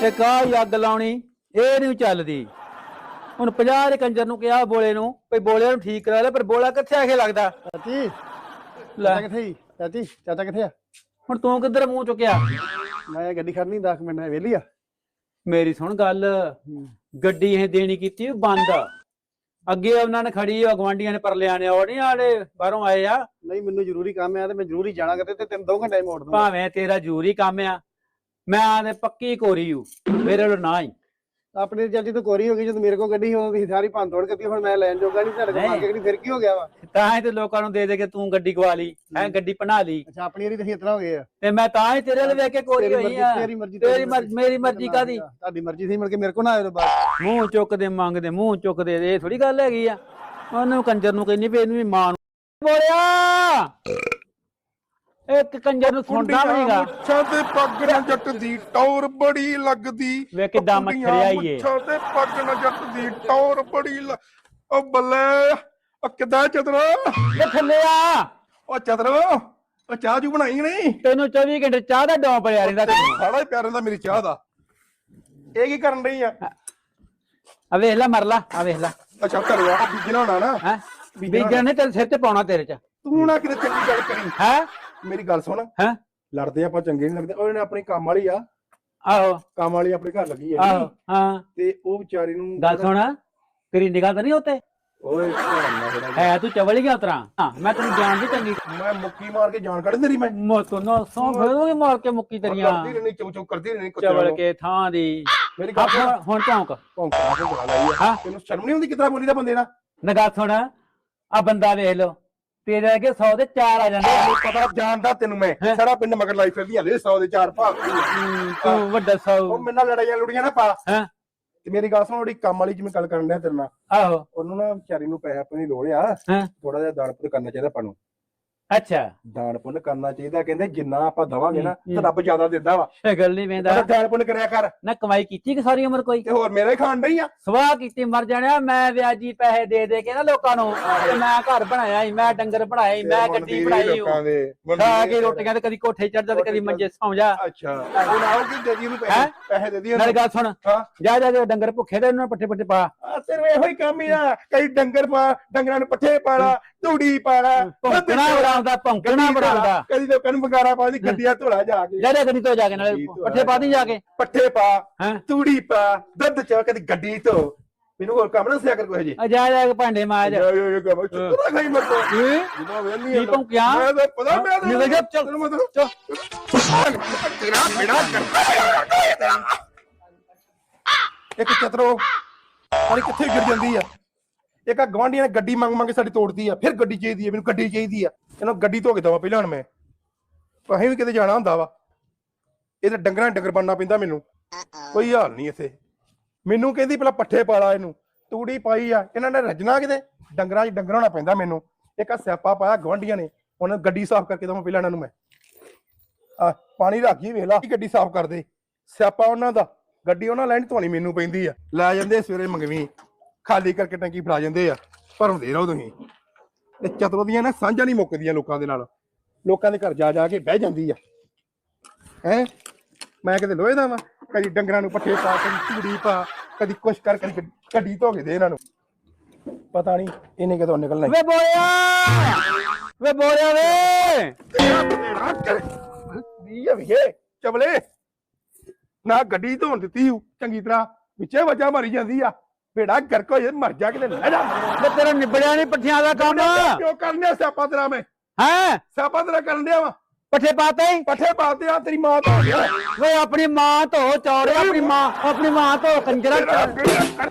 ਤੇ ਕਾਹ ਹੀ ਅੱਗ ਲਾਉਣੀ ਇਹ ਨਹੀਂ ਚੱਲਦੀ। ਹੁਣ 50 ਦੇ ਕੰਜਰ ਨੂੰ ਕਿਹਾ ਬੋਲੇ ਨੂੰ ਭਈ ਬੋਲੇ ਨੂੰ ਠੀਕ ਕਰਾ ਲੈ ਪਰ ਬੋਲਾ ਕਿੱਥੇ ਆਖੇ ਲੱਗਦਾ? ਚਾਚੀ ਲੈ। ਕਿੱਥੇ ਈ? ਚਾਚੀ ਚਾਚਾ ਕਿੱਥੇ ਆ? ਹੁਣ ਤੂੰ ਕਿੱਧਰ ਮੂੰਹ ਚੁੱਕਿਆ? ਮੈਂ ਗੱਡੀ ਖੜਨੀ 10 ਮਿੰਟ ਨਾਲ ਵਿਹਲੀ ਆ। ਮੇਰੀ ਸੁਣ ਗੱਲ। ਗੱਡੀ ਇਹ ਦੇਣੀ ਕੀਤੀ ਬੰਦ ਅੱਗੇ ਉਹਨਾਂ ਨੇ ਖੜੀ ਆ ਗਵਾਂਡੀਆਂ ਨੇ ਪਰਲਿਆਂ ਨੇ ਨਹੀਂ ਆਲੇ ਬਾਹਰੋਂ ਆਏ ਆ। ਨਹੀਂ ਮੈਨੂੰ ਜ਼ਰੂਰੀ ਕੰਮ ਆ ਤੇ ਮੈਂ ਜ਼ਰੂਰੀ ਜਾਣਾ ਕਿਤੇ ਤੇ ਤੈਨੂੰ 2 ਘੰਟੇ ਮੋੜ ਦੂੰਗਾ ਭਾਵੇਂ ਤੇਰਾ ਜ਼ਰੂਰੀ ਕੰਮ ਆ ਮੈਂ ਆਨੇ ਪੱਕੀ ਕੋਰੀ ਹੂੰ ਮੇਰੇ ਕੋਲ ਨਾ ਹੀ। ਆਪਣੀ ਚਾਚੀ ਤੋਂ ਕੋਰੀ ਹੋ ਗਈ ਜਦੋਂ ਮੇਰੇ ਕੋਲ ਗੱਡੀ ਹੋ ਗਈ ਸਾਰੀ ਭੰਨ ਤੋੜ ਕੀਤੀ ਹੁਣ ਮੈਂ ਲੈਣ ਜੋਗਾ ਨਹੀਂ ਤੁਹਾਡੇ ਕੋਲ। ਮੰਗ ਕੇ ਫਿਰ ਕੀ ਹੋ ਗਿਆ ਵਾ? ਤਾਂ ਹੀ ਤੇ ਲੋਕਾਂ ਨੂੰ ਦੇ ਦੇ ਕੇ ਤੂੰ ਗੱਡੀ ਗਵਾ ਲਈ ਹੈ। ਗੱਡੀ ਬਣਾ ਲਈ। ਅੱਛਾ ਆਪਣੀ ਵਾਰੀ ਤੁਸੀਂ ਇਤਨਾ ਹੋ ਗਏ ਆ। ਤੇ ਮੈਂ ਤਾਂ ਹੀ ਤੇਰੇ ਵੱਲ ਵੇਖ ਕੇ ਕੋਰੀ ਹੋਈ ਆ। ਤੇਰੀ ਮਰਜ਼ੀ ਤੇਰੀ ਮਰਜ਼ੀ ਮੇਰੀ ਮਰਜ਼ੀ ਕਾਦੀ ਤੁਹਾਡੀ ਮਰਜ਼ੀ ਸੀ ਮਿਲ ਕੇ ਮੇਰੇ ਕੋਲ ਨਾ ਆਇਓ ਬਾਅਦ ਮੂੰਹ ਚੁੱਕਦੇ ਮੰਗਦੇ ਮੂੰਹ ਚੁੱਕਦੇ ਇਹ ਥੋੜੀ ਗੱਲ ਹੈਗੀ ਆ। ਉਹਨੂੰ ਕੰਜਰ ਨੂੰ ਕਹਿੰਦੀ ਵੀ ਇਹਨੂੰ ਵੀ ਮਾਂ ਨੂੰ। ਬੋਲਿਆ! ਇੱਕ ਕੰਜਰ ਨੂੰ ਸੁਣਦਾ ਵੀ ਨਹੀਂਗਾ ਮੁੱਛਾਂ ਤੇ ਪੱਗ ਨਾ ਜੱਟ ਦੀ ਟੌਰ ਬੜੀ ਲੱਗਦੀ। ਵੇ ਕਿੱਦਾਂ ਮੱਛਰਿਆ ਈ ਏ। ਮੁੱਛਾਂ ਤੇ ਪੱਗ ਨਾ ਜੱਟ ਦੀ ਟੌਰ ਬੜੀ ਲ- ਓ ਬੱਲੇ ਓ ਕਿੱਦਾਂ ਚਤਰੋ? ਇਹ ਥੱਲੇ ਆ। ਓ ਚਤਰੋ ਓ ਚਾਹ ਜੂ ਬਣਾਈ ਨਹੀਂ? ਤੈਨੂੰ 24 ਘੰਟੇ ਚਾਹ ਦਾ ਡੋਂ ਪਿਆ ਰਹਿੰਦਾ ਤੈਨੂੰ। ਸਾੜਾ ਹੀ ਪਿਆਰ ਦਾ ਮੇਰੀ ਚਾਹ ਦਾ। ਇਹ ਕੀ ਕਰਨ ਰਹੀ ਆ? ਆ ਵੇਖ ਲੈ ਮਰ ਲਾ ਆ ਵੇਖ ਲੈ। ਅੱਛਾ ਘਰੇ ਆ ਬੀਜਣਾ ਹੋਣਾ ਨਾ। ਹੈ? ਬੀਜਣ ਨੇ ਤੇਰੇ ਸਿਰ ਤੇ ਪਾਉਣਾ ਤੇਰੇ ਚ। ਤੂੰ ਨਾ ਕਿਤੇ ਚੰਗੀ ਗੱਲ ਕਰੀ। ਹੈ? ਮੇਰੀ ਗੱਲ ਸੁਣ। ਹੈਂ? ਲੜਦੇ ਆਪਾਂ ਚੰਗੇ ਨਹੀਂ ਲੱਗਦੇ। ਉਹ ਇਹਨੇ ਆਪਣੀ ਕੰਮ ਵਾਲੀ ਆ। ਆਹੋ। ਕੰਮ ਵਾਲੀ ਆਪਣੇ ਘਰ ਲੱਗੀ ਆ। ਆਹੋ ਹਾਂ। ਤੇ ਉਹ ਵਿਚਾਰੀ ਨੂੰ ਗੱਲ ਸੁਣ। ਤੇਰੀ ਨਿਗਾਹ ਤਾਂ ਨਹੀਂ ਉੱਤੇ? ਓਏ ਧਿਆਨ ਨਾਲ ਥੋੜ੍ਹਾ ਜਿਹਾ। ਹੈ ਤੂੰ ਚਵਲ ਗਿਆ ਉਤਰਾ ਹਾਂ ਮੈਂ ਤੈਨੂੰ ਜਾਣਦੀ ਚੰਗੀ। ਮੈਂ ਮੁੱਕੀ ਮਾਰ ਕੇ ਜਾਨ ਕੱਢ ਤੇਰੀ ਮੈਂ। ਮੋਤੋਂ ਨਾ ਸੌਂ ਫੇਰੋਗੇ ਮਾਰ ਕੇ ਮੁੱਕੀ ਤੇਰੀਆਂ। ਕਰਦੀ ਰਹਿਣੀ ਚੁੱਪ ਚੁੱਪ ਕਰਦੀ ਰਹਿਣੀ ਚਵਲ ਕੇ ਥਾਂ ਦੀ। ਮੇਰੀ ਗੱਲ ਸੁਣ। ਹੁਣ ਹੁਣ ਝੌਂਕ। ਭੌਂਕਾ ਕੇ ਬੁਲਾ ਲਈ ਆ। ਹਾਂ। ਤੈਨੂੰ ਸ਼ਰਮ ਨਹੀਂ ਆਉਂਦੀ ਕਿਤਨਾ ਬੋਲੀ ਦਾ ਬੰਦੇ ਨਾਲ? ਨਗਾ ਸੁਣ। ਆ ਬੰਦਾ ਵੇਖ ਲੋ ਤੇਰੇ ਅੱਗੇ 100 ਦੇ 4 ਆ ਜਾਂਦੇ ਆ। ਤੈਨੂੰ ਪਤਾ ਜਾਣਦਾ ਤੈਨੂੰ ਮੈਂ? ਸਾਰਾ ਪਿੰਡ ਮਗਰ ਲਾਈ ਫਿਰਦੀ ਹਲੇ 100 ਦੇ ਚਾਰ ਭਾਗ ਤੂੰ ਵੱਡਾ ਉਹ ਮੇਰੇ ਨਾਲ ਲੜਾਈਆਂ ਲੁੜੀਆਂ ਨਾ ਪਾ ਹੈਂ? ਤੇ ਮੇਰੀ ਗੱਲ ਸੁਣ ਉਹਦੀ ਕੰਮ ਵਾਲੀ ਜਿਵੇਂ ਗੱਲ ਕਰਨ ਡਿਆ ਤੇਰੇ ਨਾਲ ਆਹੋ ਉਹਨੂੰ ਨਾ ਵਿਚਾਰੀ ਨੂੰ ਪੈਸੇ ਆਪਣੀ ਲੋੜ ਆ ਹੈਂ? ਥੋੜਾ ਜਿਹਾ ਦਾਨ ਕਰਨਾ ਚਾਹੀਦਾ ਆਪਾਂ ਨੂੰ ਅੱਛਾ। ਦਾਨ ਪੁੰਨ ਕਰਨਾ ਚਾਹੀਦਾ ਕਹਿੰਦੇ ਜਿੰਨਾ ਆਪਾਂ ਦਵਾਂਗੇ ਨਾ ਤੇ ਰੱਬ ਜ਼ਿਆਦਾ ਦਿੰਦਾ ਵਾ। ਸ਼ਗਲ ਨਹੀਂ ਵੇਂਦਾ। ਦਾਨ ਪੁੰਨ ਕਰਿਆ ਕਰ। ਨਾ ਕਮਾਈ ਕੀਤੀ ਕਿ ਸਾਰੀ ਉਮਰ ਕੋਈ? ਤੇ ਹੋਰ ਮੇਰੇ ਹੀ ਖਾਣ ਡਈ ਆ। ਸਵਾਹ ਕੀਤੀ ਮਰ ਜਾਣਿਆ ਮੈਂ ਵਿਆਜੀ ਪੈਸੇ ਦੇ ਦੇ ਕੇ ਨਾ ਲੋਕਾਂ ਨੂੰ ਤੇ ਮੈਂ ਘਰ ਬਣਾਇਆ ਸੀ ਮੈਂ ਡੰਗਰ ਬਣਾਏ ਮੈਂ ਗੱਡੀ ਬਣਾਈ ਲੋਕਾਂ ਹੂੰ ਦੇ ਖਾ ਕੇ ਰੋਟੀਆਂ ਤੇ ਕਦੀ ਕੋਠੇ ਚੜ ਜਾ ਤੇ ਕਦੀ ਮੰਜੇ ਸੌਂ ਜਾ। ਅੱਛਾ। ਆਓ ਕਿ ਦੇ ਦੀ ਉਹਨੂੰ? ਪੈਸੇ ਪੈਸੇ ਦੇ ਦੀ ਉਹਨੂੰ ਗੱਲ ਸੁਣ। ਜਾ ਜਾ ਜਾ ਡੰਗਰ ਭੁੱਖੇ ਤੇ ਉਹਨਾਂ ਨੂੰ ਪੱਠੇ ਪੱਠੇ ਪਾ ਤੇਰੇ ਇਹੋ ਹੀ ਕੰਮ ਹੀ ਆ। ਕਈ ਡੰਗਰ ਪਾ ਡੰਗਰਾਂ ਨੂੰ ਪੱਠੇ ਪਾਲਾ ਧੂੜੀ ਪਾਲਾ ਭੌਂਕਣਾ ਬੜਾਉਂਦਾ ਭੌਂਕਣਾ ਬੜਾਉਂਦਾ ਕਦੀ ਲੋਕਾਂ ਨੂੰ ਵਗਾਰਾ ਪਾ ਦੀ ਗੱਡੀਆਂ ਧੋਲਾ ਜਾ ਕੇ। ਜਾ ਜਾ ਕਦੀ ਤੋਂ ਜਾ ਕੇ ਨਾਲੇ ਗੱਡੀ ਪੱਠੇ ਪਾ ਦੀ ਜਾ ਕੇ। ਪੱਠੇ ਪਾ ਹੈਂ? ਧੂੜੀ ਪਾ ਦੁੱਧ ਚ ਕਦੀ ਗੱਡੀ ਧੋ। ਮੈਨੂੰ ਹੋਰ ਕੰਮ ਨਾ ਸਿਆ ਕਰ ਕੋਈ ਜੀ ਆ ਜਾ ਜਾ ਕੇ ਭਾਂਡੇ ਮਾਜ। ਯੋ ਯੋ ਯੋ ਕੰਮ। ਚੁੱਪ ਖਾਈ ਮਰ ਤੋ ਜਦੋਂ ਵੇਲੀ ਕੀ ਭੌਂਕਿਆ? ਮੈਂ ਤਾਂ ਪਤਾ ਮੈਂ ਤਾਂ ਨਿਕਲ ਜਾ, ਚੱਲ। ਮੈਂ ਤੈਨੂੰ ਤੇਰਾ ਬਿਨਾ ਕਰਦਾ ਇੱਕ ਚਤਰੋ। ਅਰੇ ਕਿੱਥੇ ਗਿਰ ਜਾਂਦੀ ਆ? ਇੱਕ ਆ ਗਵਾਂਢੀਆਂ ਨੇ ਗੱਡੀ ਮੰਗ ਮੰਗ ਕੇ ਸਾਡੀ ਤੋੜਦੀ ਆ, ਫਿਰ ਗੱਡੀ ਚਾਹੀਦੀ ਆ, ਮੈਨੂੰ ਗੱਡੀ ਚਾਹੀਦੀ ਆ, ਇਹਨੂੰ ਗੱਡੀ ਧੋ ਕੇ ਦਵਾ ਪਹਿਲਾਂ ਹੁਣ ਮੈਂ। ਅਸੀਂ ਵੀ ਕਿਤੇ ਜਾਣਾ ਹੁੰਦਾ ਵਾ। ਇਹ ਤਾਂ ਡੰਗਰਾਂ ਡੰਗਰ ਬਣਨਾ ਪੈਂਦਾ ਮੈਨੂੰ। ਕੋਈ ਹਾਲ ਨਹੀਂ ਇੱਥੇ। ਮੈਨੂੰ ਕਹਿੰਦੀ ਪਹਿਲਾਂ ਪੱਠੇ ਪਾਲਾ ਇਹਨੂੰ। ਤੂੜੀ ਪਾਈ ਆ, ਇਹਨਾਂ ਨੇ ਰੱਜਣਾ ਕਿਤੇ? ਡੰਗਰਾਂ 'ਚ ਡੰਗਰ ਹੋਣਾ ਪੈਂਦਾ ਮੈਨੂੰ। ਇੱਕ ਆ ਸਿਆਪਾ ਪਾਇਆ ਗਵਾਂਢੀਆਂ ਨੇ। ਉਹਨਾਂ ਗੱਡੀ ਸਾਫ਼ ਕਰਕੇ ਦਵਾਂ ਪਹਿਲਾਂ ਇਹਨਾਂ ਨੂੰ ਮੈਂ। ਆ ਪਾਣੀ ਰੱਖ ਜੀ ਵੇਖ ਲਾ ਗੱਡੀ ਸਾਫ਼ ਕਰਦੇ। ਸਿਆਪਾ ਉਹਨਾਂ ਦਾ। ਗੱਡੀ ਉਹਨਾਂ ਲੈਣ ਧੋਣੀ ਮੈਨੂੰ ਪੈਂਦੀ ਆ। ਲੈ ਜਾਂਦੇ ਸਵੇਰੇ ਮੰਗਵੀ। ਖਾਲੀ ਕਰਕੇ ਟੈਂਕੀ ਫੜਾ ਜਾਂਦੇ ਆ ਭਰਉਂਦੇ ਰਹੋ ਤੁਸੀਂ। ਤੇ ਚਤਰੋ ਦੀਆਂ ਨਾ ਸਾਂਝਾਂ ਨਹੀਂ ਮੁੱਕਦੀਆਂ ਲੋਕਾਂ ਦੇ ਨਾਲ। ਲੋਕਾਂ ਦੇ ਘਰ ਜਾ ਜਾ ਕੇ ਬਹਿ ਜਾਂਦੀ ਆ। ਹੈ? ਮੈਂ ਕਿਤੇ ਲੋਹੇ ਦਾ ਵਾ? ਕਦੀ ਡੰਗਰਾਂ ਨੂੰ ਪੱਠੇ ਪਾ ਕਦੀ ਚੂੜੀ ਪਾ ਕਦੀ ਕੁਛ ਕਰ ਗੱਡੀ- ਗੱਡੀ ਧੋ ਕੇ ਦੇ ਇਹਨਾਂ ਨੂੰ। ਪਤਾ ਨਹੀਂ ਇਹਨੇ ਕਦੋਂ ਨਿਕਲਣਾ ਵੇ ਬੋਲਿਆ! ਵੇ ਬੋਲਿਆ ਵੇ! ਕਰ ਵੀ ਵੀਏ? ਚਬਲੇ ਨਾ ਗੱਡੀ ਧੋਣ ਦਿੱਤੀ ਚੰਗੀ ਤਰ੍ਹਾਂ ਵਿੱਚੇ ਵਜਾ ਮਾਰੀ ਜਾਂਦੀ ਆ। ਬੇੜਾ ਗਰਕੋ ਜੇ ਮਰ ਜਾ ਕਿਤੇ ਲੈ ਜਾ ਵੇ ਤੇਰਾ ਨਿਬੜਿਆ ਨਹੀਂ ਪੱਠਿਆਂ ਦਾ ਕੰਮ ਕਿਉਂ ਕਰਨੇ ਸਿਆਪਾ ਤੇਰਾ ਮੈਂ ਹੈ ਸਿਆਪਾ ਤੇਰਾ ਕਰਨ ਦਿਆ ਵਾ ਪੱਠੇ ਪਾਤੇ ਈ? ਪੱਠੇ ਪਾਤੇ ਆ ਤੇਰੀ ਮਾਂ ਤੋਂ ਗਿਆ ਵੇ ਆਪਣੀ ਮਾਂ ਧੋ ਚੌੜੇ ਆਪਣੀ ਮਾਂ ਆਪਣੀ ਮਾਂ ਧੋ ਕੰਜਰਾ ਤੇਰਾ ਬੇੜਾ ਕਰ